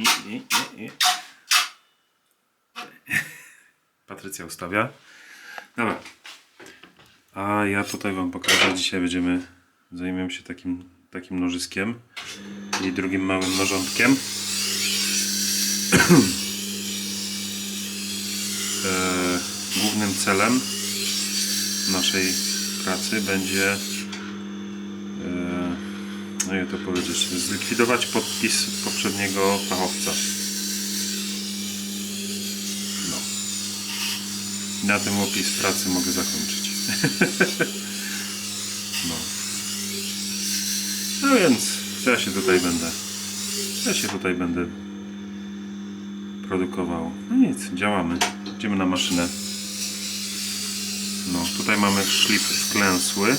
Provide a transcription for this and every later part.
I, i, i, i. Patrycja ustawia. Dobra. A ja tutaj Wam pokażę. Dzisiaj będziemy zajmiemy się takim, takim nożyskiem i drugim małym nożątkiem. e, głównym celem naszej pracy będzie no jak to powiedzieć, zlikwidować podpis poprzedniego fachowca. No. Na tym opis pracy mogę zakończyć. no. No więc ja się tutaj będę. Ja się tutaj będę produkował. No nic, działamy. Idziemy na maszynę. No, tutaj mamy szlif wklęsły.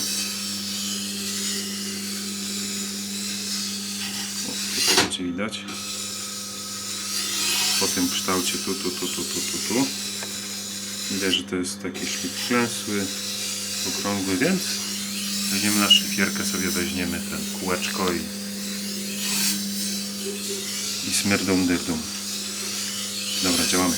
O, tutaj będzie widać. Po tym kształcie tu, tu, tu, tu, tu, tu, tu. Widać, że to jest taki szlif wklęsły, okrągły, więc weźmiemy na szlifierkę, sobie weźmiemy ten kółeczko i i smyrdą dyrdum. Dobra, działamy.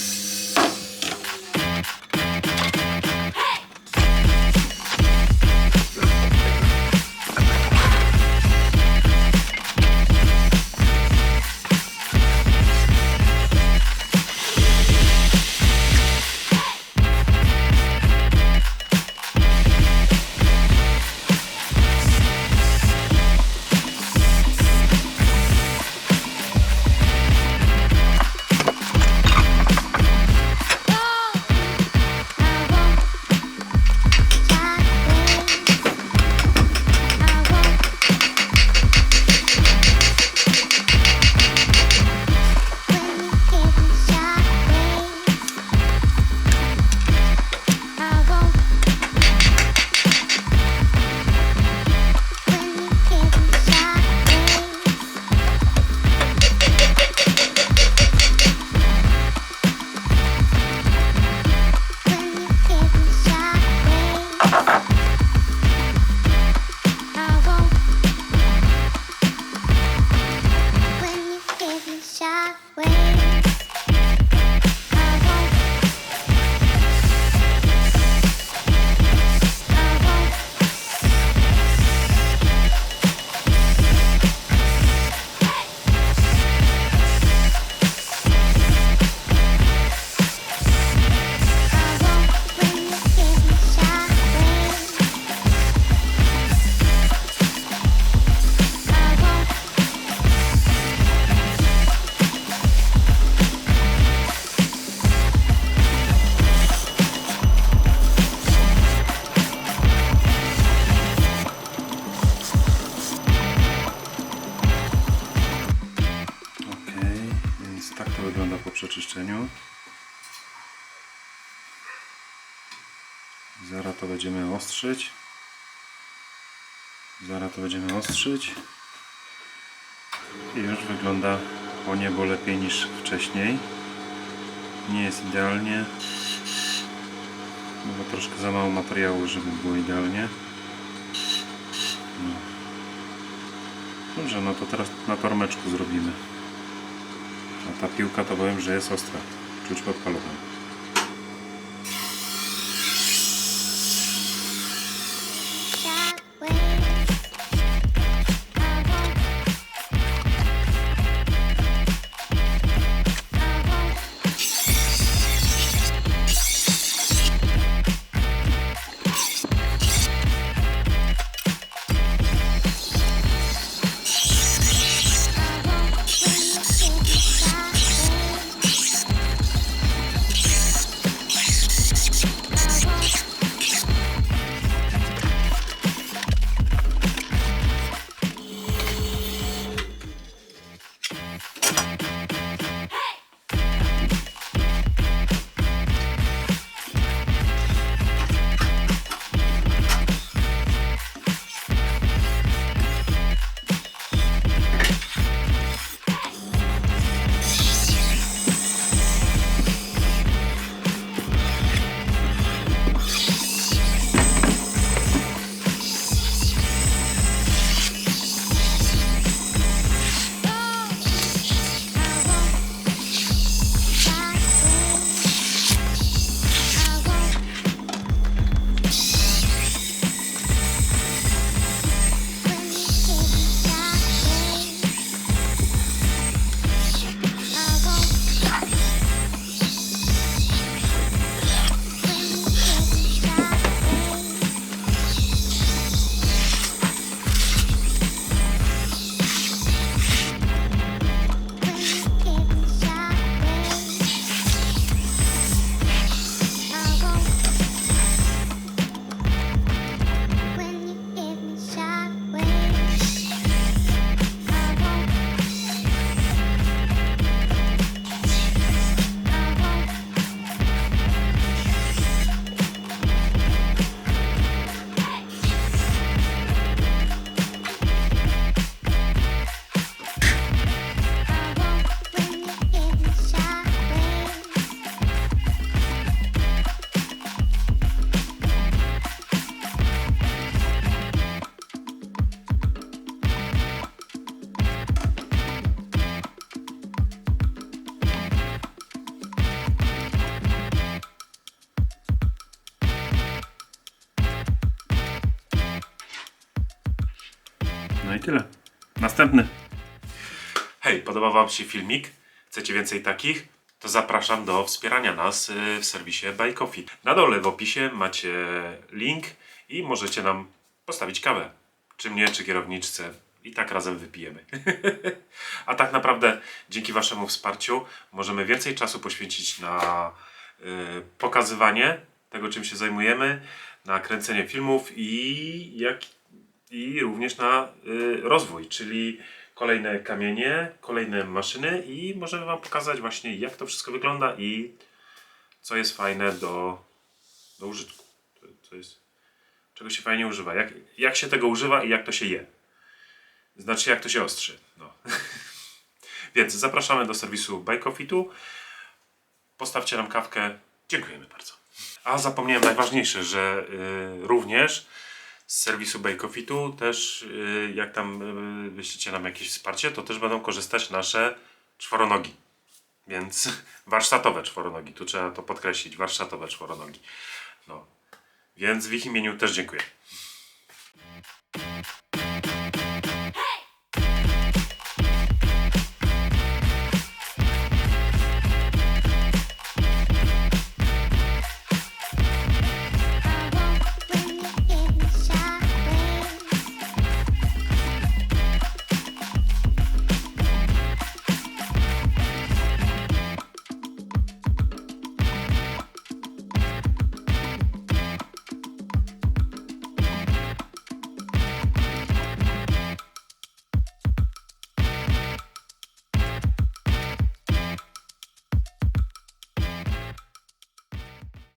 Będziemy ostrzyć. Zaraz to będziemy ostrzyć. I już wygląda o niebo lepiej niż wcześniej. Nie jest idealnie. No bo troszkę za mało materiału, żeby było idealnie. No. Dobrze, no to teraz na tormeczku zrobimy. A ta piłka to powiem, że jest ostra. Czuć pod paluchem. Tyle. Następny. Hej, podobał Wam się filmik? Chcecie więcej takich? To zapraszam do wspierania nas y, w serwisie Buy Coffee. Na dole w opisie macie link i możecie nam postawić kawę. Czy mnie, czy kierowniczce. I tak razem wypijemy. A tak naprawdę dzięki Waszemu wsparciu możemy więcej czasu poświęcić na y, pokazywanie tego, czym się zajmujemy, na kręcenie filmów i, jak, i również na y, rozwój, czyli kolejne kamienie, kolejne maszyny i możemy Wam pokazać właśnie jak to wszystko wygląda i co jest fajne do, do użytku. To jest, czego się fajnie używa, jak, jak się tego używa i jak to się je. Znaczy jak to się ostrzy. No. Więc zapraszamy do serwisu Buy Coffee Tu. Postawcie nam kawkę. Dziękujemy bardzo. A zapomniałem najważniejsze, że y, również z serwisu Buy Coffee Tu też y, jak tam y, wyślecie nam jakieś wsparcie, to też będą korzystać nasze czworonogi. Więc warsztatowe czworonogi. Tu trzeba to podkreślić. Warsztatowe czworonogi. No. Więc w ich imieniu też dziękuję.